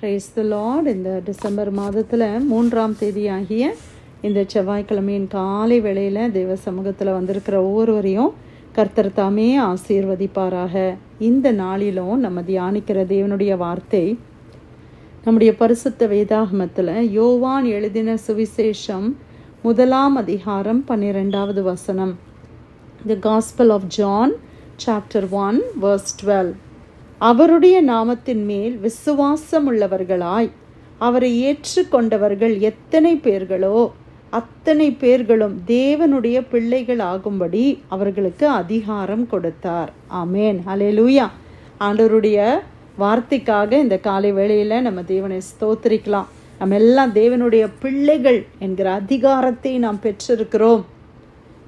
Rice the lord இந்த December மாதத்தில் மூன்றாம் தேதியாகிய இந்த செவ்வாய்க்கிழமையின் காலை வேளையில் தேவ சமூகத்தில் வந்திருக்கிற ஒவ்வொருவரையும் கர்த்தர் தாமே ஆசீர்வதிப்பாராக. இந்த நாளிலும் நம்ம தியானிக்கிற தேவனுடைய வார்த்தை நம்முடைய பரிசுத்த வேதாகமத்தில் யோவான் எழுதின சுவிசேஷம் முதலாம் அதிகாரம் பன்னிரெண்டாவது வசனம். The gospel of John chapter one verse twelve அவருடைய நாமத்தின் மேல் விசுவாசம் உள்ளவர்களாய் அவரை ஏற்றுக்கொண்டவர்கள் எத்தனை பேர்களோ அத்தனை பேர்களும் தேவனுடைய பிள்ளைகள் ஆகும்படி அவர்களுக்கு அதிகாரம் கொடுத்தார். ஆமேன். லூயா ஆண்டவருடைய வார்த்தைக்காக இந்த காலை வேளையில் நம்ம தேவனை ஸ்தோத்திரிக்கலாம். நம்ம எல்லாம் தேவனுடைய பிள்ளைகள் என்கிற அதிகாரத்தை நாம் பெற்றிருக்கிறோம்.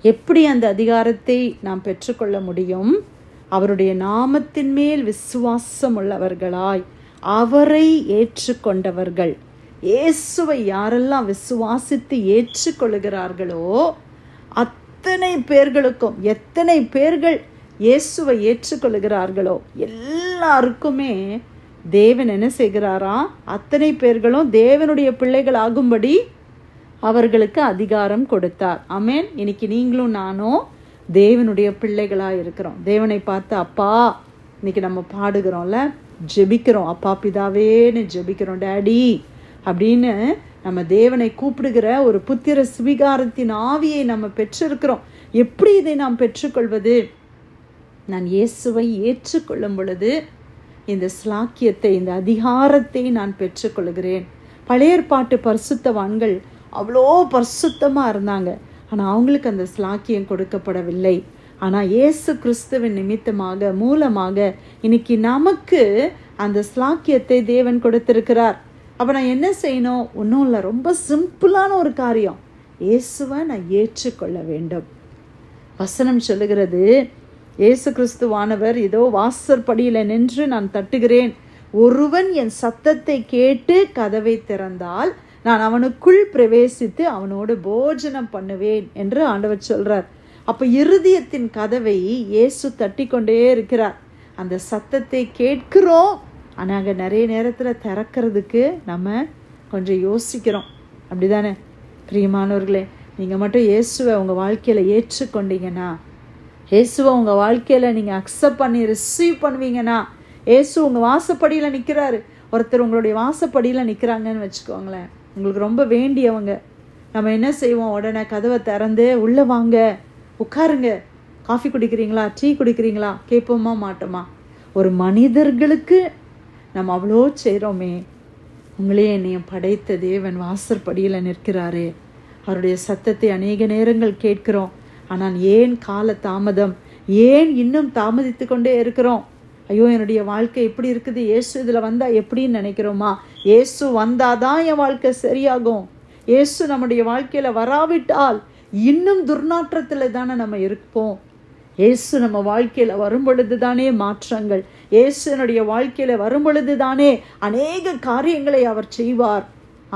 எப்படி அந்த அதிகாரத்தை நாம் பெற்றுக்கொள்ள முடியும்? அவருடைய நாமத்தின் மேல் விசுவாசம் உள்ளவர்களாய் அவரை ஏற்றுக்கொண்டவர்கள். இயேசுவை யாரெல்லாம் விசுவாசித்து ஏற்றுக்கொள்கிறார்களோ அத்தனை பேர்களுக்கும் எத்தனை பேர்கள் இயேசுவை ஏற்றுக்கொள்கிறார்களோ எல்லாருக்குமே தேவன் என்ன செய்கிறாரா? அத்தனை பேர்களும் தேவனுடைய பிள்ளைகள் ஆகும்படி அவர்களுக்கு அதிகாரம் கொடுத்தார். அமேன் இன்னைக்கு நீங்களும் நானும் தேவனுடைய பிள்ளைகளாக இருக்கிறோம். தேவனை பார்த்து அப்பா இன்னைக்கு நம்ம பாடுகிறோம்ல ஜெபிக்கிறோம். அப்பா பிதாவேன்னு ஜெபிக்கிறோம் டேடி அப்படின்னு நம்ம தேவனை கூப்பிடுகிற ஒரு புத்திர சுவிகாரத்தின் ஆவியை நம்ம பெற்றிருக்கிறோம். எப்படி இதை நாம் பெற்றுக்கொள்வது? நான் இயேசுவை ஏற்றுக்கொள்ளும் பொழுது இந்த ஸ்லாக்கியத்தை இந்த அதிகாரத்தை நான் பெற்றுக்கொள்கிறேன். பழையற்பாட்டு பரிசுத்தவான்கள் அவ்வளோ பரிசுத்தமாக இருந்தாங்க. ஆனால் அவங்களுக்கு அந்த ஸ்லாக்கியம் கொடுக்கப்படவில்லை. ஆனால் இயேசு கிறிஸ்துவின் நிமித்தமாக மூலமாக இன்னைக்கு நமக்கு அந்த ஸ்லாக்கியத்தை தேவன் கொடுத்திருக்கிறார். அப்போ நான் என்ன செய்யணும்? ஒன்றும் இல்லை ரொம்ப சிம்பிளான ஒரு காரியம். இயேசுவை நான் ஏற்றுக்கொள்ள வேண்டும். வசனம் சொல்லுகிறது இயேசு கிறிஸ்துவானவர் இதோ வாசற்படியில் நின்று நான் தட்டுகிறேன். ஒருவன் என் சத்தத்தை கேட்டு கதவை திறந்தால் நான் அவனுக்குள் பிரவேசித்து அவனோடு போஜனம் பண்ணுவேன் என்று ஆண்டவர் சொல்கிறார் அப்போ இருதயத்தின் கதவை இயேசு தட்டி கொண்டே இருக்கிறார். அந்த சத்தத்தை கேட்கிறோம். ஆனால் அங்கே நிறைய நேரத்தில் திறக்கிறதுக்கு நம்ம கொஞ்சம் யோசிக்கிறோம். அப்படிதானே? பிரியமானவர்களே நீங்கள் மட்டும் இயேசுவை உங்கள் வாழ்க்கையில் ஏற்றுக்கொண்டீங்கன்னா இயேசுவை உங்கள் வாழ்க்கையில் நீங்கள் அக்செப்ட் பண்ணி ரிசீவ் பண்ணுவீங்கன்னா இயேசு உங்கள் வாசப்படியில் நிற்கிறாரு ஒருத்தர் உங்களுடைய வாசப்படியில் நிற்கிறாங்கன்னு வச்சுக்கோங்களேன். உங்களுக்கு ரொம்ப வேண்டியவங்க. நம்ம என்ன செய்வோம்? உடனே கதவை திறந்து உள்ளே வாங்க. உட்காருங்க. காஃபி குடிக்கிறீங்களா? டீ குடிக்கிறீங்களா? கேட்போமா? மாட்டோமா? ஒரு மனிதர்களுக்கு நம்ம அவ்வளோ செய்கிறோமே உங்களே என்னையும் படைத்த தேவன் வாசற்படியில் நிற்கிறாரே. அவருடைய சத்தத்தை அநேக நேரங்கள் கேட்கிறோம். ஆனால் ஏன் கால தாமதம் ஏன் இன்னும் தாமதித்து கொண்டே இருக்கிறோம்? ஐயோ என்னுடைய வாழ்க்கை எப்படி இருக்குது? ஏசு இதில் வந்தால் எப்படின்னு நினைக்கிறோமா? ஏசு வந்தால் தான் என் வாழ்க்கை சரியாகும். ஏசு நம்முடைய வாழ்க்கையில் வராவிட்டால் இன்னும் துர்நாற்றத்தில் தானே நம்ம இருப்போம். ஏசு நம்ம வாழ்க்கையில் வரும் பொழுது தானே மாற்றங்கள் இயேசுனுடைய வாழ்க்கையில் வரும் பொழுது தானே அநேக காரியங்களை அவர் செய்வார்.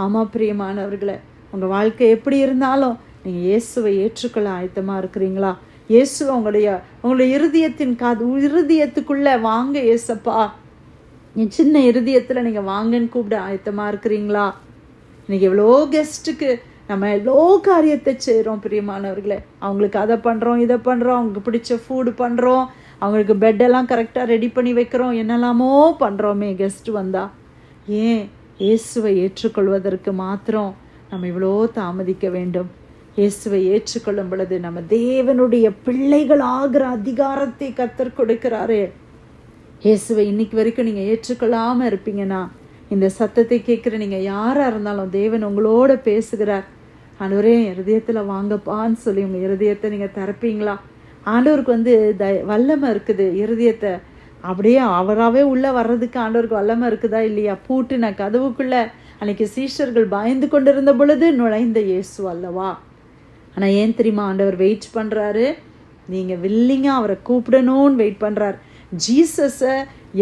ஆமாம் பிரியமானவர்களை உங்கள் வாழ்க்கை எப்படி இருந்தாலும் நீங்கள் இயேசுவை ஏற்றுக்கொள்ள ஆயத்தமாக இருக்கிறீங்களா? இயேசு உங்களுடைய உங்களுடைய இருதயத்தின் காது இருதயத்துக்குள்ளே வாங்க ஏசப்பா என் சின்ன இருதயத்தில் நீங்கள் வாங்கன்னு கூப்பிட ஆயத்தமாக இருக்கிறீங்களா? இன்றைக்கி எவ்வளோ கெஸ்ட்டுக்கு நம்ம எவ்வளோ காரியத்தை செய்கிறோம் பிரியமானவர்களே. அவங்களுக்கு அதை பண்ணுறோம் இதை பண்ணுறோம் அவங்களுக்கு பிடிச்ச ஃபுட்டு பண்ணுறோம் அவங்களுக்கு பெட்டெல்லாம் கரெக்டாக ரெடி பண்ணி வைக்கிறோம் என்னெல்லாமோ பண்ணுறோமே கெஸ்ட் வந்தால் ஏன்? இயேசுவை ஏற்றுக்கொள்வதற்கு மாத்திரம் நம்ம இவ்வளோ தாமதிக்க வேண்டும். இயேசுவை ஏற்றுக்கொள்ளும் பொழுது நம்ம தேவனுடைய பிள்ளைகள் ஆகிற அதிகாரத்தை கத்தர் கொடுக்கிறாரு. இயேசுவை இன்னைக்கு வரைக்கும் நீங்கள் ஏற்றுக்கொள்ளாமல் இருப்பீங்கன்னா இந்த சத்தத்தை கேட்குற நீங்கள் யாராக இருந்தாலும் தேவன் உங்களோட பேசுகிறார். ஆண்டவரே இருதயத்தில் வாங்கப்பான்னு சொல்லி உங்கள் இருதயத்தை நீங்கள் திறப்பீங்களா? ஆண்டவருக்கு வந்து த வல்லமை இருக்குது இருதயத்தை. அப்படியே அவராகவே உள்ளே வர்றதுக்கு ஆண்டவருக்கு வல்லமை இருக்குதா இல்லையா? பூட்டின கதவுக்குள்ளே அன்னைக்கு சீஷர்கள் பயந்து கொண்டிருந்த பொழுது நுழைந்த இயேசு அல்லவா? ஆனால் ஏன் தெரியுமா? ஆண்டவர் வெயிட் பண்ணுறாரு நீங்கள் வில்லிங்காக அவரை கூப்பிடணும்னு வெயிட் பண்ணுறார் ஜீசஸை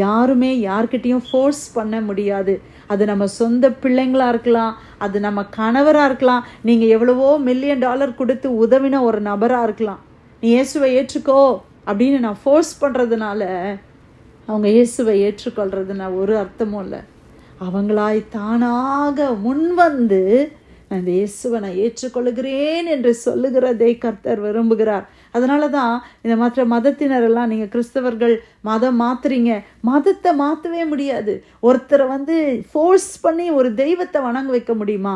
யாருமே யார்கிட்டையும் ஃபோர்ஸ் பண்ண முடியாது. அது நம்ம சொந்த பிள்ளைங்களாக இருக்கலாம் அது நம்ம கணவராக இருக்கலாம் நீங்கள் எவ்வளவோ மில்லியன் டாலர் கொடுத்து உதவின ஒரு நபராக இருக்கலாம். நீ இயேசுவை ஏற்றுக்கோ அப்படின்னு நான் ஃபோர்ஸ் பண்ணுறதுனால அவங்க இயேசுவை ஏற்றுக்கொள்கிறதுனா ஒரு அர்த்தமும் இல்லை. அவங்களாய் தானாக முன்வந்து நான் இயேசுவை நான் ஏற்றுக்கொள்கிறேன் என்று சொல்லுகிறதை கர்த்தர் விரும்புகிறார். அதனால தான் இந்த மற்ற மதத்தினரெல்லாம் நீங்கள் கிறிஸ்தவர்கள் மதம் மாற்றுறீங்க மதத்தை மாற்றவே முடியாது. ஒருத்தரை வந்து ஃபோர்ஸ் பண்ணி ஒரு தெய்வத்தை வணங்க வைக்க முடியுமா?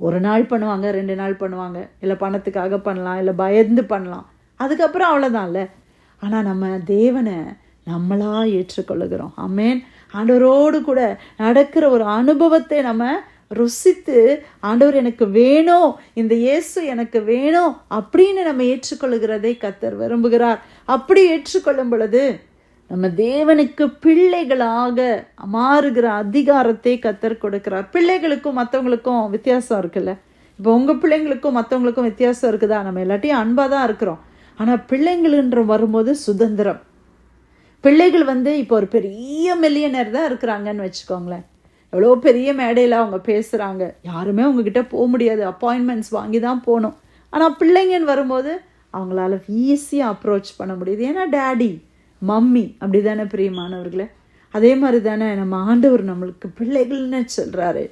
ஒரு நாள் பண்ணுவாங்க ரெண்டு நாள் பண்ணுவாங்க. இல்லை பணத்துக்காக பண்ணலாம் இல்லை பயந்து பண்ணலாம். அதுக்கப்புறம் அவ்வளோதான்ல ஆனால் நம்ம தேவனை நம்மளாக ஏற்றுக்கொள்ளுகிறோம். ஆமேன். ஆண்டவரோடு கூட நடக்கிற ஒரு அனுபவத்தை நம்ம ருசித்து ஆண்டவர் எனக்கு வேணும் இந்த இயேசு எனக்கு வேணும் அப்படின்னு நம்ம ஏற்றுக்கொள்கிறதை கத்தர் விரும்புகிறார். அப்படி ஏற்றுக்கொள்ளும் பொழுது நம்ம தேவனுக்கு பிள்ளைகளாக மாறுகிற அதிகாரத்தை கத்தர் கொடுக்கிறார். பிள்ளைகளுக்கும் மற்றவங்களுக்கும் வித்தியாசம் இருக்குல்ல? இப்போ உங்கள் பிள்ளைங்களுக்கும் மற்றவங்களுக்கும் வித்தியாசம் இருக்குதா? நம்ம எல்லாத்தையும் அன்பாக தான் இருக்கிறோம். ஆனால் பிள்ளைங்கள்ன்ற வரும்போது சுதந்திரம். பிள்ளைகள் வந்து இப்போ ஒரு பெரிய மில்லியனர் தான் இருக்கிறாங்கன்னு வச்சுக்கோங்களேன். எவ்வளோ பெரிய மேடையில் அவங்க பேசுகிறாங்க யாருமே உங்ககிட்ட போக முடியாது. அப்பாயின்மெண்ட்ஸ் வாங்கி தான் போகணும். ஆனால் பிள்ளைங்கன்னு வரும்போது அவங்களால ஈஸியாக அப்ரோச் பண்ண முடியுது. ஏன்னா டேடி மம்மி அப்படி தானே பிரியமானவர்களே? அதே மாதிரி தானே நம்ம ஆண்டவர் நம்மளுக்கு பிள்ளைகள்னு சொல்கிறாரு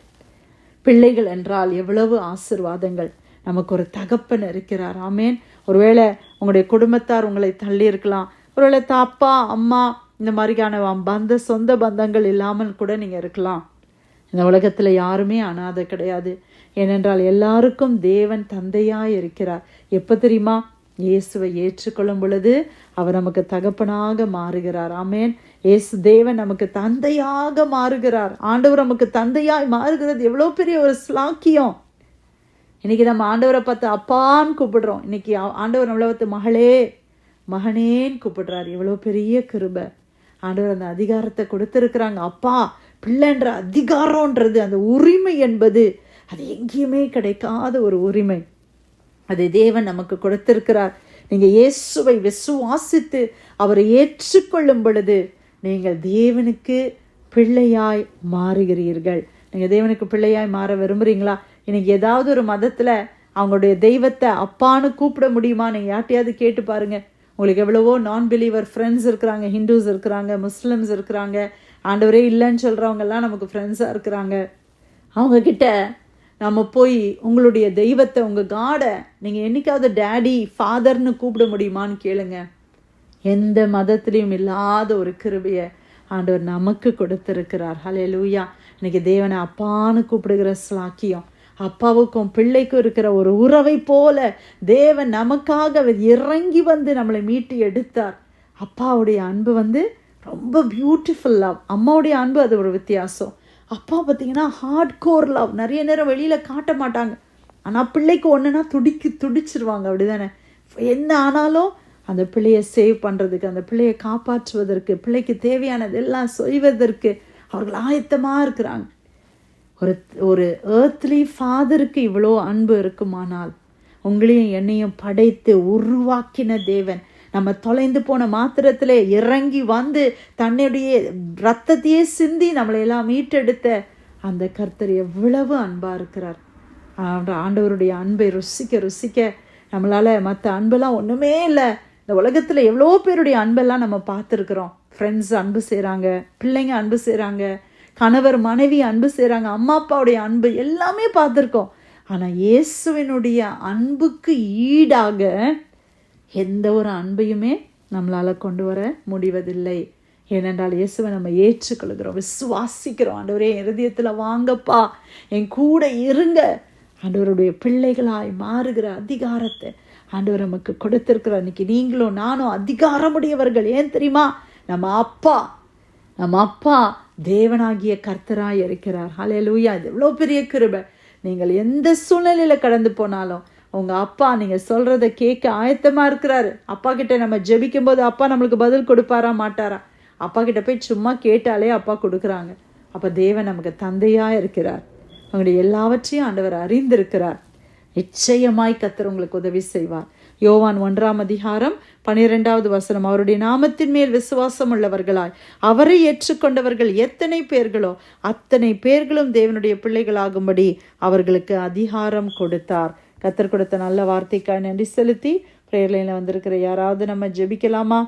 பிள்ளைகள் என்றால் எவ்வளவு ஆசிர்வாதங்கள். நமக்கு ஒரு தகப்பன் இருக்கிறார். ஆமேன். ஒருவேளை உங்களுடைய குடும்பத்தார் உங்களை தள்ளி இருக்கலாம். ஒருவேளை தாப்பா அம்மா இந்த மாதிரியான பந்த சொந்த பந்தங்கள் இல்லாமல் கூட நீங்கள் இருக்கலாம். இந்த உலகத்தில் யாருமே அனாதை கிடையாது. ஏனென்றால் எல்லாருக்கும் தேவன் தந்தையாக இருக்கிறார் எப்போ தெரியுமா? இயேசுவை ஏற்றுக்கொள்ளும் பொழுது அவர் நமக்கு தகப்பனாக மாறுகிறார். ஆமேன். இயேசு தேவன் நமக்கு தந்தையாக மாறுகிறார். ஆண்டவர் நமக்கு தந்தையாய் மாறுகிறது. எவ்வளோ பெரிய ஒரு ஸ்லாக்கியம் இன்னைக்கு நம்ம ஆண்டவரை பார்த்து அப்பான்னு கூப்பிடுறோம். இன்னைக்கு ஆண்டவர் நம்மளை பார்த்து மகளே மகனேன்னு கூப்பிடுறார். எவ்வளோ பெரிய கிருபை. ஆண்டவர் அந்த அதிகாரத்தை கொடுத்துருக்குறாங்க. அப்பா பிள்ளைன்ற அதிகாரன்றது அந்த உரிமை என்பது அது எங்கேயுமே கிடைக்காத ஒரு உரிமை. அதை தேவன் நமக்கு கொடுத்திருக்கிறார். நீங்கள் இயேசுவை விசுவாசித்து அவரை ஏற்றுக்கொள்ளும் பொழுது நீங்கள் தேவனுக்கு பிள்ளையாய் மாறுகிறீர்கள். நீங்கள் தேவனுக்கு பிள்ளையாய் மாற விரும்புகிறீங்களா இன்னைக்கு ஏதாவது ஒரு மதத்தில் அவங்களுடைய தெய்வத்தை அப்பான்னு கூப்பிட முடியுமா? நீங்கள் யார்ட்டையாவது கேட்டு பாருங்கள் உங்களுக்கு எவ்வளவோ நான் பிலீவர் ஃப்ரெண்ட்ஸ் இருக்கிறாங்க ஹிந்துஸ் இருக்கிறாங்க முஸ்லிம்ஸ் இருக்கிறாங்க. ஆண்டவரே இல்லைன்னு சொல்கிறவங்கெல்லாம் நமக்கு ஃப்ரெண்ட்ஸாக இருக்கிறாங்க. அவங்கக்கிட்ட நம்ம போய் உங்களுடைய தெய்வத்தை உங்கள் காடை நீங்கள் என்றைக்காவது டேடி ஃபாதர்னு கூப்பிட முடியுமான்னு கேளுங்க. எந்த மதத்துலேயும் இல்லாத ஒரு கிருபையை ஆண்டவர் நமக்கு கொடுத்துருக்கிறார். ஹலே லூயா இன்னைக்கு தேவனை அப்பான்னு கூப்பிடுகிற ஸ்லாக்கியம் அப்பாவுக்கும் பிள்ளைக்கும் இருக்கிற ஒரு உறவை போல தேவன் நமக்காக இறங்கி வந்து நம்மளை மீட்டு எடுத்தார். அப்பாவுடைய அன்பு வந்து ரொம்ப பியூட்டிஃபுல் லவ் அம்மாவுடைய அன்பு அது ஒரு வித்தியாசம். அப்பா பார்த்தீங்கன்னா ஹார்ட் கோர் லவ் நிறைய நேரம் வெளியில் காட்ட மாட்டாங்க. ஆனால் பிள்ளைக்கு ஒன்றுனா துடிக்கு துடிச்சிருவாங்க. அப்படி தானே என்ன ஆனாலும் அந்த பிள்ளையை சேவ் பண்ணுறதுக்கு அந்த பிள்ளையை காப்பாற்றுவதற்கு பிள்ளைக்கு தேவையானது எல்லாம் செய்வதற்கு அவர்கள் ஆயத்தமாக இருக்கிறாங்க. ஒரு ஒரு ஏர்த்லி ஃபாதருக்கு இவ்வளோ அன்பு இருக்குமானால் உங்களையும் என்னையும் படைத்து உருவாக்கின தேவன் நம்ம தொலைந்து போன மாத்திரத்தில் இறங்கி வந்து தன்னுடைய ரத்தத்தையே சிந்தி நம்மளையெல்லாம் மீட்டெடுத்த அந்த கர்த்தர் எவ்வளவு அன்பாக இருக்கிறார். ஆண்டவருடைய அன்பை ருசிக்க ருசிக்க நம்மளால் மற்ற அன்பெல்லாம் ஒன்றுமே இல்லை. இந்த உலகத்தில் எவ்வளோ பேருடைய அன்பெல்லாம் நம்ம பார்த்துருக்குறோம். ஃப்ரெண்ட்ஸ் அன்பு செய்கிறாங்க பிள்ளைங்க அன்பு செய்கிறாங்க கணவர் மனைவி அன்பு செய்கிறாங்க அம்மா அப்பாவுடைய அன்பு எல்லாமே பார்த்துருக்கோம். ஆனால் இயேசுவினுடைய அன்புக்கு ஈடாக எந்த ஒரு அன்பையுமே நம்மளால் கொண்டு வர முடிவதில்லை. ஏனென்றால் இயேசுவை நம்ம ஏற்றுக்கொள்கிறோம் விசுவாசிக்கிறோம். ஆண்டவரே இருதயத்தில் வாங்கப்பா என் கூட இருங்க. ஆண்டவருடைய பிள்ளைகளாய் மாறுகிற அதிகாரத்தை ஆண்டவர் நமக்கு கொடுத்திருக்கிற அன்னைக்கு நீங்களும் நானும் அதிகாரமுடையவர்கள். ஏன் தெரியுமா? நம்ம அப்பா நம்ம அப்பா தேவனாகிய கர்த்தராய் இருக்கிறார். ஹலே லூயா இது எவ்வளோ பெரிய கிருபை. நீங்கள் எந்த சூழ்நிலையில் கடந்து போனாலும் உங்கள் அப்பா நீங்கள் சொல்கிறத கேட்க ஆயத்தமாக இருக்கிறாரு. அப்பா கிட்ட நம்ம ஜெபிக்கும்போது அப்பா நம்மளுக்கு பதில் கொடுப்பாரா மாட்டாரா? அப்பா கிட்ட போய் சும்மா கேட்டாலே அப்பா கொடுக்குறாங்க. அப்போ தேவன் நமக்கு தந்தையாக இருக்கிறார். அவங்களுடைய எல்லாவற்றையும் ஆண்டவர் அறிந்திருக்கிறார். நிச்சயமாய் கத்தர் உங்களுக்கு உதவி செய்வார். யோவான் ஒன்றாம் அதிகாரம் பனிரெண்டாவது வசனம். அவருடைய நாமத்தின் மேல் விசுவாசம் உள்ளவர்களாய் அவரை ஏற்றுக்கொண்டவர்கள் எத்தனை பேர்களோ அத்தனை பேர்களும் தேவனுடைய பிள்ளைகளாகும்படி அவர்களுக்கு அதிகாரம் கொடுத்தார். கத்தர் கொடுத்த நல்ல வார்த்தைக்காக நன்றி செலுத்தி பிரேயர்லைனில் வந்திருக்கிற யாராவது நம்ம ஜெபிக்கலாமா?